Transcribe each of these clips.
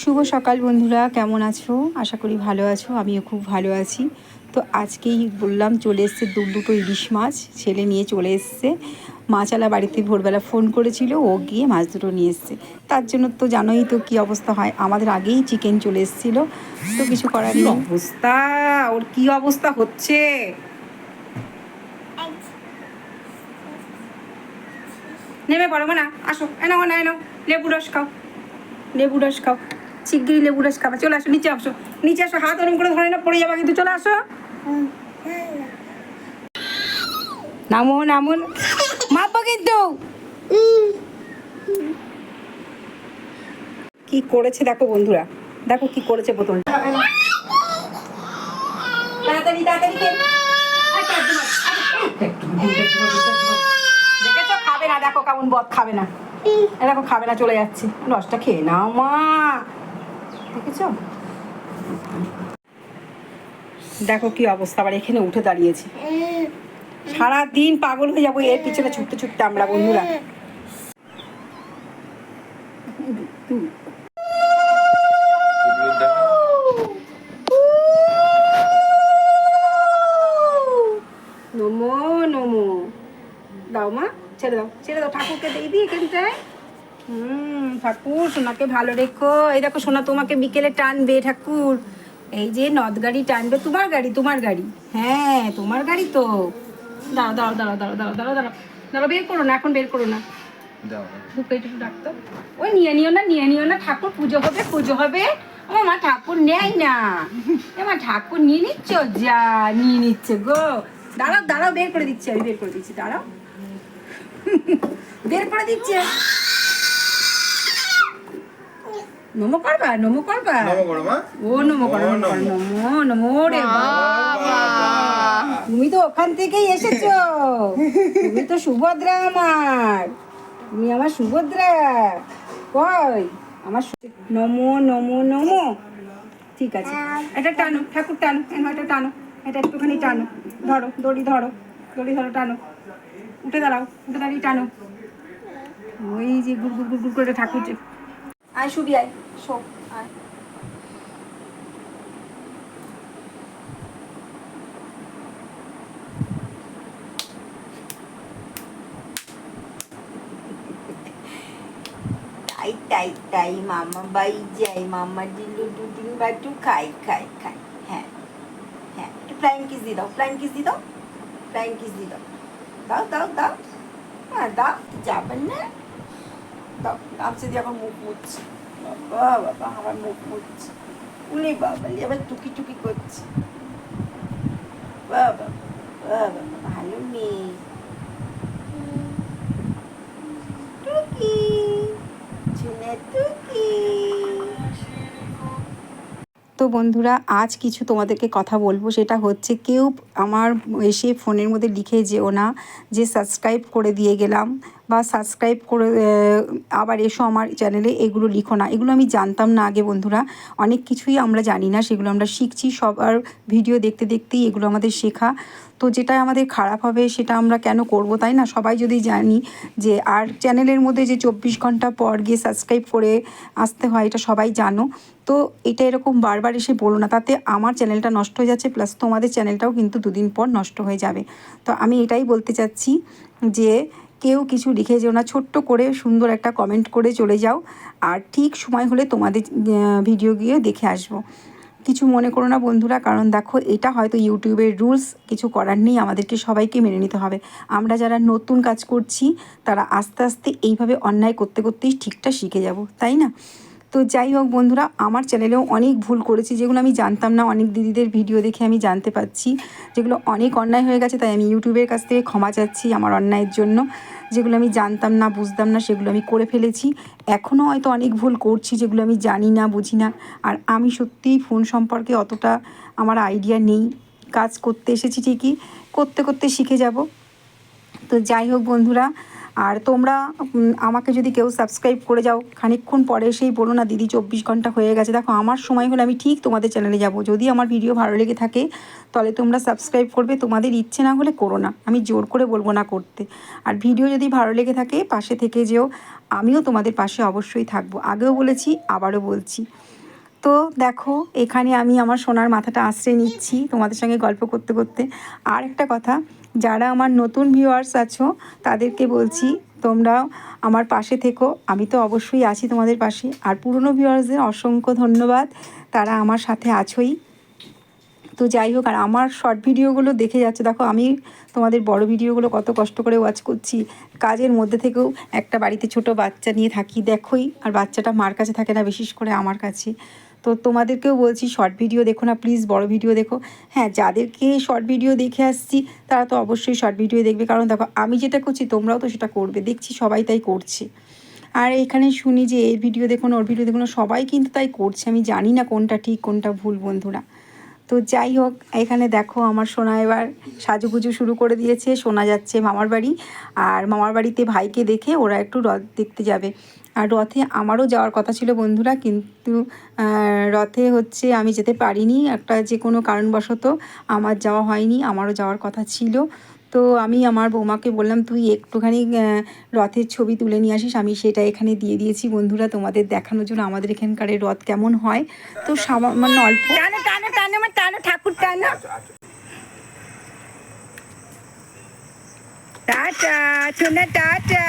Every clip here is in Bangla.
শুভ সকাল বন্ধুরা কেমন আছো? আশা করি ভালো আছো আমিও খুব ভালো আছি। তো আজকেই বললাম চলে এসছে দু দুটো ইলিশ মাছ ছেলে নিয়ে চলে এসছে। মাছালা বাড়িতে ভোরবেলা ফোন করেছিল ও গিয়ে মাছ দুটো নিয়ে এসছে। তার জন্য তো জানোই তো কী অবস্থা হয় আমাদের আগেই চিকেন চলে এসেছিল। তো কিছু করার নেই। অবস্থা? ওর কি অবস্থা হচ্ছে? নেমে পড়ো না আসো। এনো না এনো লেবু রস খাও। লেবু রস খাও। শিগগিরই লেবু রস খাবা। চলে আসো, নিচে আসো। নিচে আসো, হাত ওরম করে ধরে না, পড়ে যাবা কিন্তু, চলে আসো। নামো নামো। মাপবো কিন্তু। কি করেছে দেখো বন্ধুরা। দেখো কি করেছে বোতলটা তাড়াতাড়ি তাড়াতাড়ি খাবে না, দেখো কেমন বদ খাবে না। দেখো, খাবে না, চলে যাচ্ছে। রসটা খেয়ে নাও, মা। দেখেছ? দেখো কি অবস্থা, আবার এখানে উঠে দাঁড়িয়েছি। সারা দিন পাগল হয়ে যাব, এর পিছনে ছুটতে ছুটতে আমরা, বন্ধুরা। নমো নমো। দাও মা, ছেড়ে দাও ছেড়ে দাও। ঠাকুরকে দিয়ে দিই এখানটায়। হুম। ঠাকুর সোনাকে ভালো রেখো। এই দেখো সোনা তোমাকে বিকেলে টানবে ঠাকুর। এই যে নদ গাড়ি টানবে তোমার গাড়ি তোমার গাড়ি। হ্যাঁ তোমার গাড়ি তো। দাঁড়াও দাঁড়াও দাঁড়াও দাঁড়াও দাঁড়াও দাঁড়াও দাঁড়াও। দাঁড়াও বের করো না এখন বের করো না। একটু ডাকতো। ওই নিয়ে নিও না নিয়ে নিও না ঠাকুর পুজো হবে পুজো হবে। ও মা ঠাকুর নেয় না। এ মা ঠাকুর নিয়ে নিচ্ছ? যা নিয়ে নিচ্ছে গো। দাঁড়াও দাঁড়াও বের করে দিচ্ছি আমি বের করে দিচ্ছি দাঁড়াও। বের করে দিচ্ছে। নমো করবা নমো করবা? ও নমো করো নমো নমো নমো রে বাবা। তুমি তো ওখান থেকেই এসেছ। তুমি তো সুভদ্রা আমার। তুমি আমার সুভদ্রা। কই? আমার নমো নমো নমো। ঠিক আছে। এটা টানো ঠাকুর টানো এটা টানো। এটা একটুখানি টানো। ধরো দড়ি ধরো দড়ি ধরো টানো। উঠে দাঁড়াও উঠে দাঁড়িয়ে টানো। ওই যে গুড় গুড় গুড় গুড় করে ঠাকুর যে আয় শুবি আয়। শো আয় তাই তাই তাই মামা বাই যাই মামা দিলু দুদিন বাটু খাই খাই খাই হ্যাঁ হ্যাঁ একটু ফ্লাইং কিস দিয়ে দাও ফ্লাইং কিস দিয়ে দাও ফ্লাইং কিস দিয়ে দাও দাও দাও দাও হ্যাঁ দাও যাবেন না দাও গামছা দিয়ে আবার মুখ মুছছে বাবা বাবা, আমার মুখ উনি বাবা আবার করছে। বাবা বাবা, ভালো মেয়ে। তো বন্ধুরা, আজ কিছু তোমাদেরকে কথা বলব। সেটা হচ্ছে কেউ আমার এসে ফোনের মধ্যে লিখে যেও না, যে সাবস্ক্রাইব করে দিয়ে গেলাম। বা সাবস্ক্রাইব করে আবার এসো আমার চ্যানেলে এগুলো লিখো না। এগুলো আমি জানতাম না আগে, বন্ধুরা। অনেক কিছুই আমরা জানি না, সেগুলো আমরা শিখছি। সবার ভিডিও দেখতে দেখতেই এগুলো আমাদের শেখা। তো যেটা আমাদের খারাপ হবে, সেটা আমরা কেন করব, তাই না? সবাই যদি জানি যে, আর চ্যানেলের মধ্যে যে চব্বিশ ঘণ্টা পর গিয়ে সাবস্ক্রাইব করে আসতে হয়, এটা সবাই জানো। তো এটা এরকম বারবার এসে বলো না, তাতে আমার চ্যানেলটা নষ্ট হয়ে যাচ্ছে প্লাস তোমাদের চ্যানেলটাও কিন্তু দুদিন পর নষ্ট হয়ে যাবে। তো আমি এটাই বলতে চাচ্ছি যে কেউ কিছু লিখে যেও না, ছোট্ট করে সুন্দর একটা কমেন্ট করে চলে যাও। আর ঠিক সময় হলে তোমাদের ভিডিও গিয়ে দেখে আসব। কিছু মনে করো না বন্ধুরা, কারণ দেখো এটা হয়তো ইউটিউবের রুলস কিছু করার নেই, আমাদেরকে সবাইকে মেনে নিতে হবে। আমরা যারা নতুন কাজ করছি, তারা আস্তে আস্তে এইভাবে অন্যায় করতে করতেই ঠিকটা শিখে যাব, তাই না? তো যাই হোক বন্ধুরা, আমার চ্যানেলেও অনেক ভুল করেছি, যেগুলো আমি জানতাম না, অনেক দিদিদের ভিডিও দেখে আমি জানতে পারছি যেগুলো অনেক অন্যায় হয়ে গেছে, তাই আমি ইউটিউবের কাছ থেকে ক্ষমা চাচ্ছি আমার অন্যায়ের জন্য। যেগুলো আমি জানতাম না, বুঝতাম না, সেগুলো আমি করে ফেলেছি। এখনও হয়তো অনেক ভুল করছি, যেগুলো আমি জানি না, বুঝি না। আর আমি সত্যিই ফোন সম্পর্কে অতটা আমার আইডিয়া নেই। কাজ করতে এসেছি ঠিকই, করতে করতে শিখে যাব। তো যাই হোক বন্ধুরা আর তোমরা আমাকে যদি কেউ সাবস্ক্রাইব করে যাও, খানিকক্ষণ পরে এসেই বলো না, দিদি, চব্বিশ ঘণ্টা হয়ে গেছে। দেখো, আমার সময় হলে আমি ঠিক তোমাদের চ্যানেলে যাব। যদি আমার ভিডিও ভালো লেগে থাকে, তাহলে তোমরা সাবস্ক্রাইব করবে। তোমাদের ইচ্ছে না হলে করো না। আমি জোর করে বলব না করতে। আর ভিডিও যদি ভালো লেগে থাকে, পাশে থেকে যেও। আমিও তোমাদের পাশে অবশ্যই থাকব। আগেও বলেছি, আবারও বলছি। তো দেখো, এখানে আমি আমার সোনার মাথাটা আশ্রয় নিচ্ছি তোমাদের সঙ্গে গল্প করতে করতে। আর একটা কথা যারা আমার নতুন ভিউয়ার্স আছো, তাদেরকে বলছি, তোমরা আমার পাশে থেকো। আমি তো অবশ্যই আছি তোমাদের পাশে। আর পুরনো ভিউয়ার্সদের অসংখ্য ধন্যবাদ। তারা আমার সাথে আছোই। তো যাই হোক, আর আমার শর্ট ভিডিওগুলো দেখে যাচ্ছে। দেখো, আমি তোমাদের বড় ভিডিওগুলো কত কষ্ট করে ওয়াচ করছি। কাজের মধ্যে থেকেও একটা বাড়িতে ছোট বাচ্চা নিয়ে থাকি, দেখোই। আর বাচ্চাটা মার কাছে থাকে না, বিশেষ করে আমার কাছে। তো তোমাদেরকেও বলছি শর্ট ভিডিও দেখো না প্লিজ বড় ভিডিও দেখো। হ্যাঁ যাদেরকে শর্ট ভিডিও দেখে আসছি, তারা তো অবশ্যই শর্ট ভিডিও দেখবে। কারণ দেখো, আমি যেটা করছি, তোমরাও তো সেটা করবে। দেখছি সবাই তাই করছে। আর এখানে শুনি যে, এর ভিডিও দেখুন ওর ভিডিও দেখুন সবাই কিন্তু তাই করছে। আমি জানি না কোনটা ঠিক, কোনটা ভুল, বন্ধুরা। তো যাই হোক, এখানে দেখো আমার সোনা এবার সাজুগুজু শুরু করে দিয়েছে। সোনা যাচ্ছে মামার বাড়ি আর মামার বাড়িতে ভাইকে দেখে ওরা একটু রথ দেখতে যাবে। আর রথে আমারও যাওয়ার কথা ছিল বন্ধুরা, কিন্তু রথে হচ্ছে আমি যেতে পারিনি। একটা যে কোনো কারণবশত আমার যাওয়া হয়নি, আমারও যাওয়ার কথা ছিল। তো আমি আমার বৌমাকে বললাম তুই একটুখানি রথের ছবি তুলে নিয়ে আসিস আমি সেটা এখানে দিয়ে দিয়েছি বন্ধুরা তোমাদের দেখানোর জন্য আমাদের এখানকার রথ কেমন হয়? তো সামান্য অল্প টানো টানো টানো আমার টানো ঠাকুর টানা। টাটা সোনা টাটা।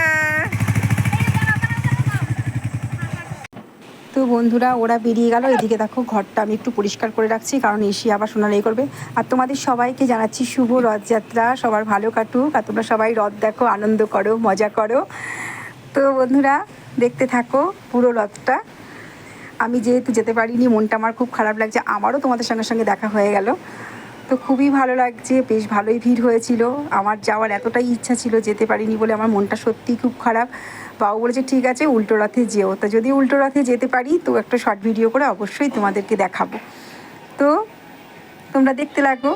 তো বন্ধুরা, ওরা বেরিয়ে গেল। এদিকে দেখো, ঘরটা আমি একটু পরিষ্কার করে রাখছি, কারণ এসে আবার সোনালাই করবে। আর তোমাদের সবাইকে জানাচ্ছি শুভ রথযাত্রা। সবার ভালো কাটুক, আর তোমরা সবাই রথ দেখো, আনন্দ করো, মজা করো। তো বন্ধুরা, দেখতে থাকো পুরো রথটা। আমি যেহেতু যেতে পারিনি, মনটা আমার খুব খারাপ লাগছে। আমারও তোমাদের সঙ্গে সঙ্গে দেখা হয়ে গেল। তো খুবই ভালো লাগছে, বেশ ভালোই ভিড় হয়েছিল। আমার যাওয়ার এতটাই ইচ্ছা ছিল যেতে পারিনি বলে আমার মনটা সত্যিই খুব খারাপ। বাবু বলেছে, ঠিক আছে, উল্টো রথে যেও। তা যদি উল্টো রথে যেতে পারি, তো একটা শর্ট ভিডিও করে অবশ্যই তোমাদেরকে দেখাবো। তো তোমরা দেখতে লাগো।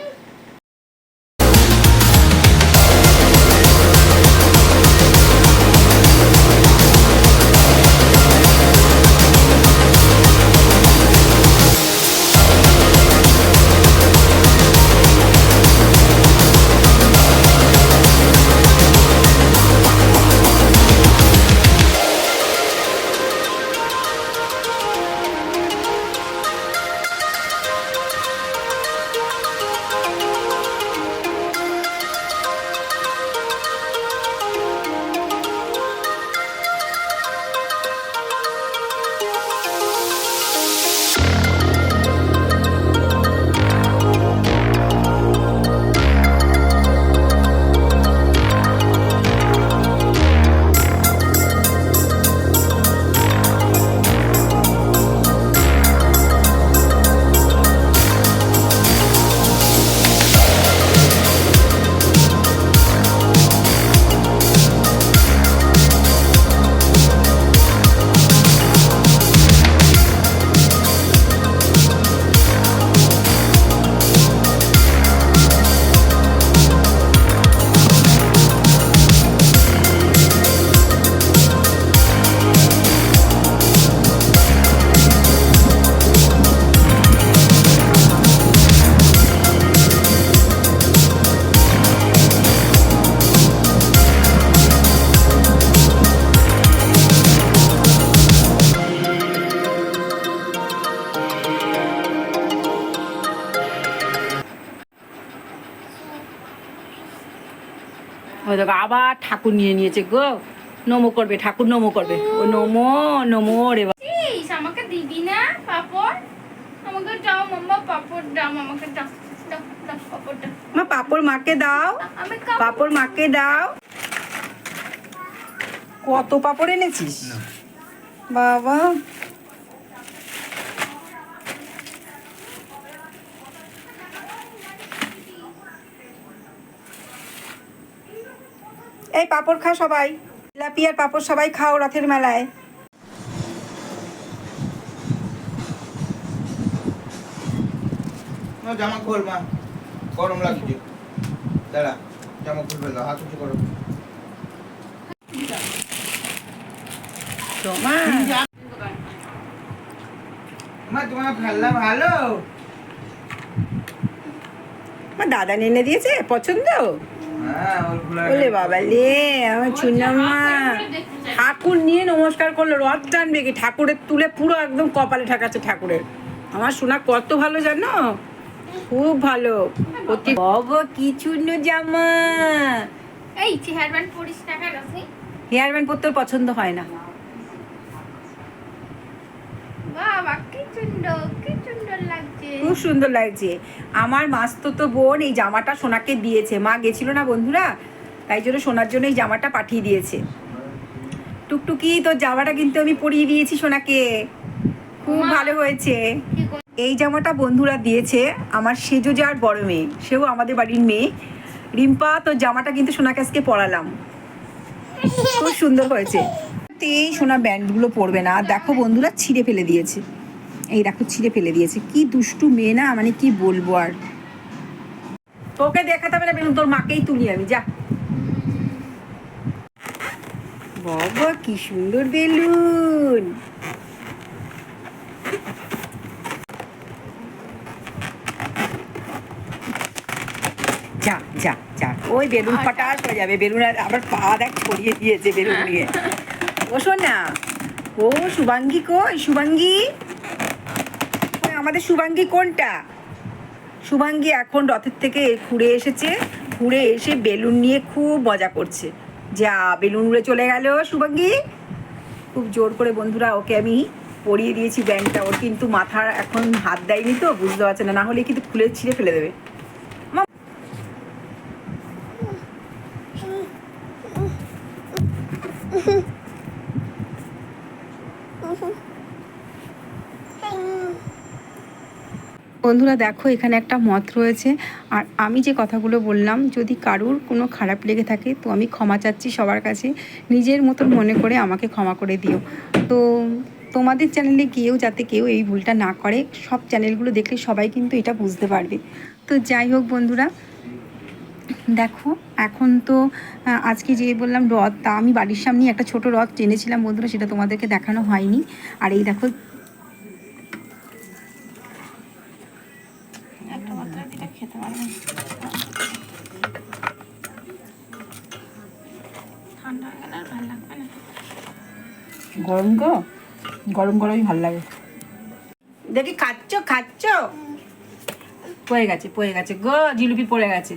ওই দেখো আবার ঠাকুর নিয়ে নিয়েছে গো। নমো করবে ঠাকুর নমো করবে। ও নমো নমো রে আমাকে দিবি না পাপড়? আমাকে দাও মাম্মা পাপড় দাও আমাকে দাও দাও দাও পাপড় মা পাপড় মাকে দাও। পাপড় মাকে দাও। কত পাপড় এনেছিস? বাবা। এই পাপড় খা সবাই। জিলাপি আর পাপড় সবাই খাও রথের মেলায়। জামা খোল মা। গরম লাগছে। দাঁড়া জামা খুলবে না হাত উঁচু করো। মা। তোমার ফেললা ভালো? আমার দাদা এনে দিয়েছে? পছন্দ? বলে বাবা লে আমার চুনাম্মা ঠাকুর নিয়ে নমস্কার করল রথ টানবে কি? ঠাকুরের তুলে পুরো একদম কপালে ঠাকাচ্ছে ঠাকুরের। আমার শোনা কত ভালো জানো? খুব ভালো। প্রতি বাবা কি চূর্ণ জামা। এই চেহার ব্যান্ড পরিস টাকা আছে হেয়ার ব্যান্ড পরতে পছন্দ হয় না। বাবা কি সুন্দর কি খুব সুন্দর লাগছে। আমার মাস্তো তো বোন এই জামাটা সোনাকে দিয়েছে। মা গেছিল না বন্ধুরা? তাই জন্য সোনার জন্য এই জামাটা পাঠিয়ে দিয়েছে। টুকটুকি তোর জামাটা কিন্তু আমি পরিয়ে দিয়েছি সোনাকে। খুব ভালো হয়েছে। এই জামাটা বন্ধুরা দিয়েছে আমার সেজো যার বড় মেয়ে। সেও আমাদের বাড়ির মেয়ে। রিম্পা তোর জামাটা কিন্তু সোনাকে আজকে পরালাম। খুব সুন্দর হয়েছে। এই সোনা ব্যান্ডগুলো পরবে না। দেখো বন্ধুরা ছিঁড়ে ফেলে দিয়েছে। এই দেখো ছিঁড়ে ফেলে দিয়েছে। কি দুষ্টু মেয়ে না মানে কি বলব আর। তোকে দেখাতে হবে না বেলুন তোর মাকেই তুলি আমি যা। বাবা কি সুন্দর বেলুন। যা যা যা। ওই বেলুন ফটাস হয়ে যাবে বেলুন আর আবার পা দেখ ছড়িয়ে দিয়েছে বেলুন নিয়ে। ও শোন না ও শুভাঙ্গী কই? শুভাঙ্গী? আমাদের শুভাঙ্গী কোনটা? শুভাঙ্গী এখন রথের থেকে ঘুরে এসেছে। ঘুরে এসে বেলুন নিয়ে খুব মজা করছে। যা বেলুন উড়ে চলে গেল, শুভাঙ্গী। খুব জোর করে বন্ধুরা ওকে আমি পরিয়ে দিয়েছি ব্যাংকটা। ওর কিন্তু মাথার এখন হাত দেয়নি তো, বুঝতে পারছে না। না হলে কিন্তু খুলে ছিঁড়ে ফেলে দেবে। বন্ধুরা দেখো, এখানে একটা মত রয়েছে। আর আমি যে কথাগুলো বললাম, যদি কারুর কোনো খারাপ লেগে থাকে, তো আমি ক্ষমা চাচ্ছি সবার কাছে। নিজের মতন মনে করে আমাকে ক্ষমা করে দিও। তো তোমাদের চ্যানেলে গিয়েও যাতে কেউ এই ভুলটা না করে, সব চ্যানেলগুলো দেখলে সবাই কিন্তু এটা বুঝতে পারবে। তো যাই হোক বন্ধুরা, দেখো, এখন তো আজকে যে বললাম রথ তা আমি বাড়ির সামনে একটা ছোট রথ টেনেছিলাম বন্ধুরা, সেটা তোমাদেরকে দেখানো হয়নি। আর এই দেখো গরম গো, গরম গরমই ভালো লাগে। দেখি খাচ্ছ খাচ্ছ? পড়ে গেছে পড়ে গেছে গো, জিলিপি পড়ে গেছে।